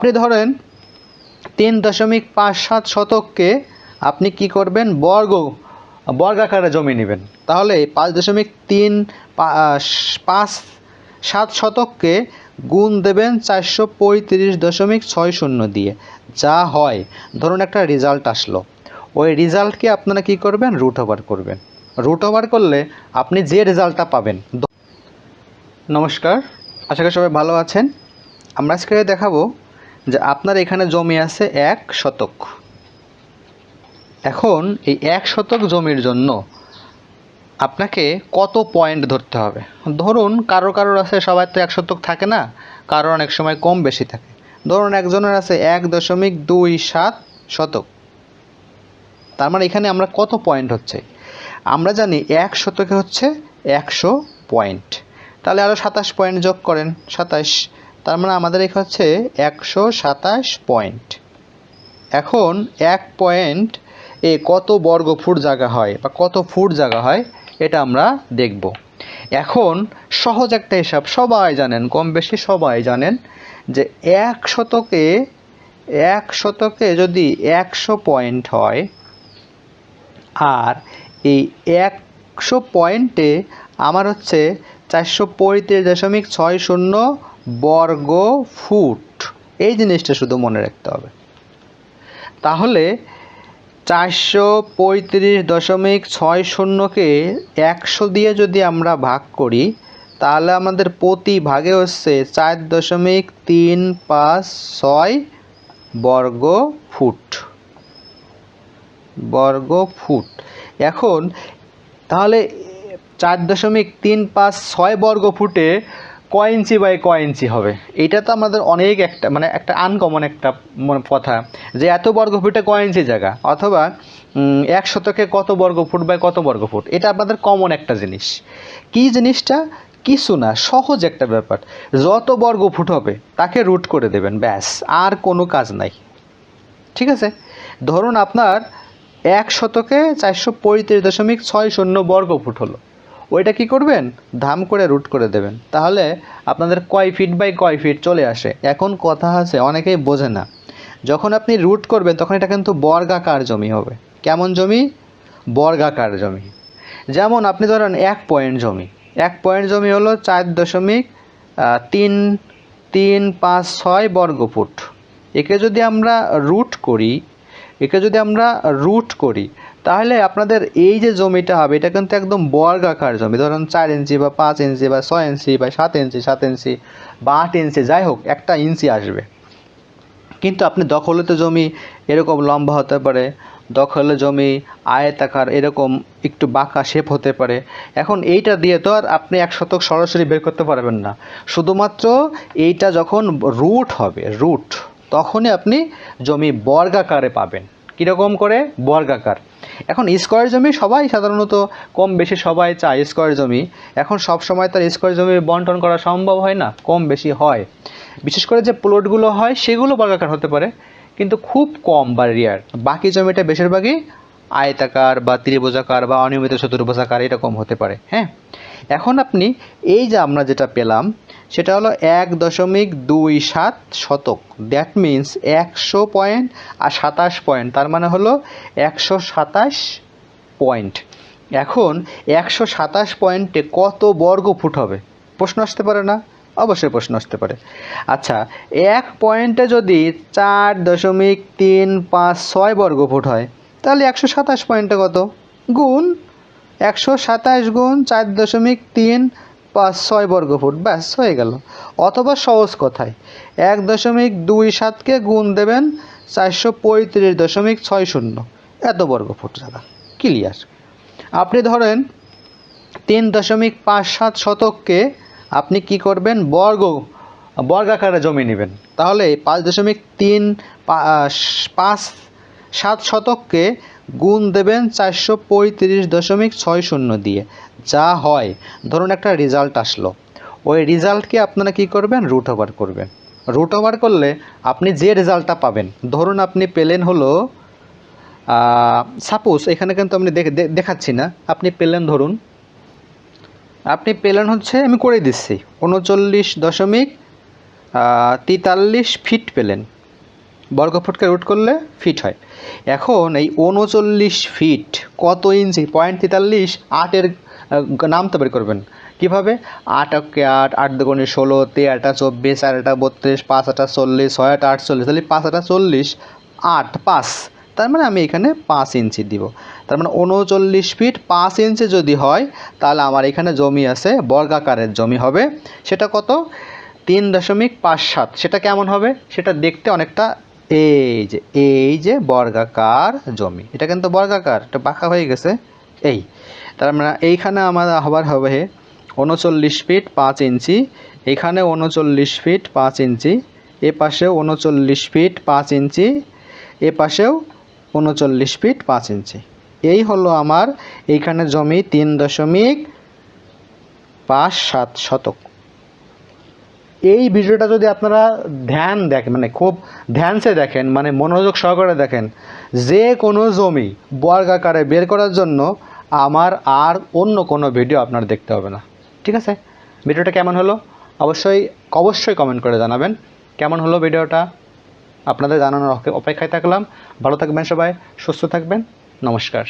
আপনি ধরেন তিন দশমিক পাঁচ সাত শতককে আপনি কি করবেন? বর্গ বর্গাকারে জমি নেবেন। তাহলে পাঁচ দশমিক তিন পাঁচ সাত শতককে গুণ দেবেন চারশো পঁয়ত্রিশ দশমিক ছয় শূন্য দিয়ে। যা হয়। ধরুন একটা রেজাল্ট আসলো। ওই রেজাল্টকে আপনারা কি করবেন? রুট ওভার করবেন। রুট ওভার করলে আপনি যে রেজাল্টটা পাবেন। নমস্কার। আশা করি সবাই ভালো আছেন। আমরা আজকে দেখাবো যে আপনার এখানে জমি আছে এক শতক। এখন এই এক শতক জমির জন্য আপনাকে কত পয়েন্ট ধরতে হবে? ধরুন কারও কারোর আছে, সবার তো এক শতক থাকে না, কারোর অনেক সময় কম বেশি থাকে। ধরুন একজনের আছে এক দশমিক দুই সাত শতক। তার মানে এখানে আমরা কত পয়েন্ট হচ্ছে? আমরা জানি এক শতকে হচ্ছে একশো পয়েন্ট তাহলে আরও সাতাশ পয়েন্ট যোগ করেন, সাতাশ তার মানে আমাদের এখানে হচ্ছে একশো সাতাশ পয়েন্ট। এখন এক পয়েন্ট এ কত বর্গ ফুট জায়গা হয় বা কত ফুট জায়গা হয় এটা আমরা দেখব। এখন সহজ একটা হিসাব, সবাই জানেন, কম বেশি সবাই জানেন যে এক শতকে এক শতকে যদি একশো পয়েন্ট হয় আর এই একশো পয়েন্টে আমার হচ্ছে চারশো পঁয়ত্রিশ দশমিক ছয় শূন্য বর্গ ফুট। এই জিনিসটা শুধু মনে রাখতে হবে। তাহলে চারশো পঁয়ত্রিশ দশমিক ছয় শূন্যকে একশো দিয়ে যদি আমরা ভাগ করি, তাহলে আমাদের প্রতি ভাগে হচ্ছে চার দশমিক তিন পাঁচ ছয় বর্গ ফুট। বর্গ ফুট। এখন তাহলে চার দশমিক তিন পাঁচ ছয় বর্গ ফুটে কয় ইঞ্চি বাই কয় ইঞ্চি হবে? এটা তো আমাদের অনেক একটা মানে একটা আনকমন একটা কথা যে এত বর্গ ফুটে কয় ইঞ্চি জায়গা? অথবা এক শতকে কত বর্গ ফুট বাই কত বর্গ ফুট? এটা আপনাদের কমন একটা জিনিস। কি জিনিসটা? কিছু না, সহজ একটা ব্যাপার। যত বর্গ ফুট হবে, তাকে রুট করে দেবেন, ব্যাস, আর কোনো কাজ নাই। ঠিক আছে? ধরুন আপনার এক শতকে চারশো পঁয়ত্রিশ দশমিক ছয় শূন্য বর্গ ফুট হলো। ওইটা কি করবেন? ধাম করে রুট করে দেবেন। তাহলে আপনাদের কয় ফিট বাই কয় ফিট চলে আসে। এখন কথা আছে, অনেকেই বোঝে না। যখন আপনি রুট করবেন, তখন এটা কিন্তু বর্গাকার জমি হবে। কেমন জমি? বর্গাকার জমি। যেমন আপনি ধরেন এক পয়েন্ট জমি। এক পয়েন্ট জমি হলো চার দশমিক তিন তিন, পাঁচ, ছয় বর্গ ফুট একে যদি আমরা রুট করি, একে যদি আমরা রুট করি তাহলে আপনাদের এই যে জমিটা হবে, এটা কিন্তু একদম বর্গাকার জমি। ধরুন চার ইঞ্চি বা পাঁচ ইঞ্চি বা ছয় ইঞ্চি বা সাত ইঞ্চি সাত ইঞ্চি বা আট ইঞ্চি, যাই হোক, একটা ইঞ্চি আসবে। কিন্তু আপনি দখলতে জমি এরকম লম্বা হতে পারে, দখলে জমি আয়তাকার এরকম একটু বাঁকা শেপ হতে পারে। এখন এইটা দিয়ে তো আর আপনি এক শতক সরাসরি বের করতে পারবেন না। শুধুমাত্র এইটা যখন রুট হবে রুট তখনই আপনি জমি বর্গাকারে পাবেন। কীরকম করে? বর্গাকার। এখন স্কোয়ার জমি সবাই সাধারণত কম বেশি সবাই চায় স্কোয়ার জমি। এখন সব সময় তার স্কোয়ার জমি বন্টন করা সম্ভব হয় না, কম বেশি হয়। বিশেষ করে যে প্লটগুলো হয়, সেগুলো বর্গাকার হতে পারে, কিন্তু খুব কম বা রেয়ার বাকি জমিটা বেশিরভাগই আয়তাকার বা ত্রিভুজাকার বা অনিয়মিত চতুর্ভুজাকার এরকম হতে পারে হ্যাঁ? এখন আপনি এই যে আমরা যেটা পেলাম সেটা হলো এক দশমিক দুই সাত শতক। দ্যাট মিন্স একশো পয়েন্ট আর সাতাশ পয়েন্ট, তার মানে হলো একশো সাতাশ পয়েন্ট। এখন একশো সাতাশ পয়েন্টে কত বর্গ ফুট হবে? প্রশ্ন আসতে পারে না? অবশ্যই প্রশ্ন আসতে পারে। আচ্ছা এক পয়েন্টে যদি চার দশমিক তিন পাঁচ ছয় বর্গ ফুট হয়, তাহলে একশো সাতাশ পয়েন্টে কত? গুণ একশো সাতাশ গুণ চার দশমিক তিন পাঁচ, ছয় বর্গ ফুট ব্যাস, হয়ে গেল। অথবা সহজ কথায়, এক দশমিক দুই সাতকে গুণ দেবেন চারশো পঁয়ত্রিশ দশমিক ছয় শূন্য। এত বর্গ ফুট জায়গা ক্লিয়ার আপনি ধরেন, তিন দশমিক পাঁচ সাত শতককে আপনি কি করবেন? বর্গ, বর্গাকারে জমি নেবেন। তাহলে পাঁচ দশমিক তিন পাঁচ সাত শতককে গুণ দেবেন চারশো পঁয়ত্রিশ দশমিক ছয় শূন্য দিয়ে। যা হয়, ধরুন একটা রেজাল্ট আসলো। ওই রেজাল্টকে আপনারা কি করবেন? রুট ওভার করবেন। রুট ওভার করলে আপনি যে রেজাল্টটা পাবেন, ধরুন আপনি পেলেন হলো সাপোজ এখানে কিন্তু আপনি দেখাচ্ছি না। আপনি পেলেন ধরুন, আপনি পেলেন হচ্ছে, আমি করে দিচ্ছি, উনচল্লিশ দশমিক তেতাল্লিশ ফিট পেলেন। বর্গফুটকে রুট করলে ফিট হয়। এখন এই উনচল্লিশ ফিট কত ইঞ্চি? পয়েন্ট তেতাল্লিশ আটের নাম তো বের করবেন। কীভাবে? আট অকে আট আট দুগুণে ষোলো, তে আটা চব্বিশ আর আটা বত্রিশ, পাঁচ আটা চল্লিশ, ছয় আটা আটচল্লিশ, তাহলে পাঁচ আটা চল্লিশ, আট, পাঁচ। তার মানে আমি এখানে পাঁচ ইঞ্চি দিব। তার মানে উনচল্লিশ ফিট পাঁচ ইঞ্চি যদি হয়, তাহলে আমার এখানে জমি আছে, বর্গাকারের জমি হবে। সেটা কত? তিন দশমিক পাঁচ সাত। সেটা কেমন হবে? সেটা দেখতে অনেকটা এই যে এই যে বর্গাকার জমি। এটা কিন্তু বর্গাকার, এটা বাঁকা হয়ে গেছে। এই, তার মানে এইখানে আমার আবার হবে উনচল্লিশ ফিট পাঁচ ইঞ্চি, এখানে উনচল্লিশ ফিট পাঁচ ইঞ্চি এ পাশেও উনচল্লিশ ফিট পাঁচ ইঞ্চি এ পাশেও উনচল্লিশ ফিট পাঁচ ইঞ্চি। এই হলো আমার এইখানে জমি তিন দশমিক পাঁচ সাত শতক। এই ভিডিওটা যদি আপনারা ধ্যান দেখেন মানে খুব ধ্যানসে দেখেন মানে মনোযোগ সহকারে দেখেন, যে কোনো জমি বর্গাকারে বের করার জন্য আমার আর অন্য কোনো ভিডিও আপনার দেখতে হবে না। ঠিক আছে? ভিডিওটা কেমন হলো? অবশ্যই অবশ্যই কমেন্ট করে জানাবেন। কেমন হলো ভিডিওটা? আপনাদের জানানোর অপেক্ষায় থাকলাম। ভালো থাকবেন সবাই, সুস্থ থাকবেন। নমস্কার।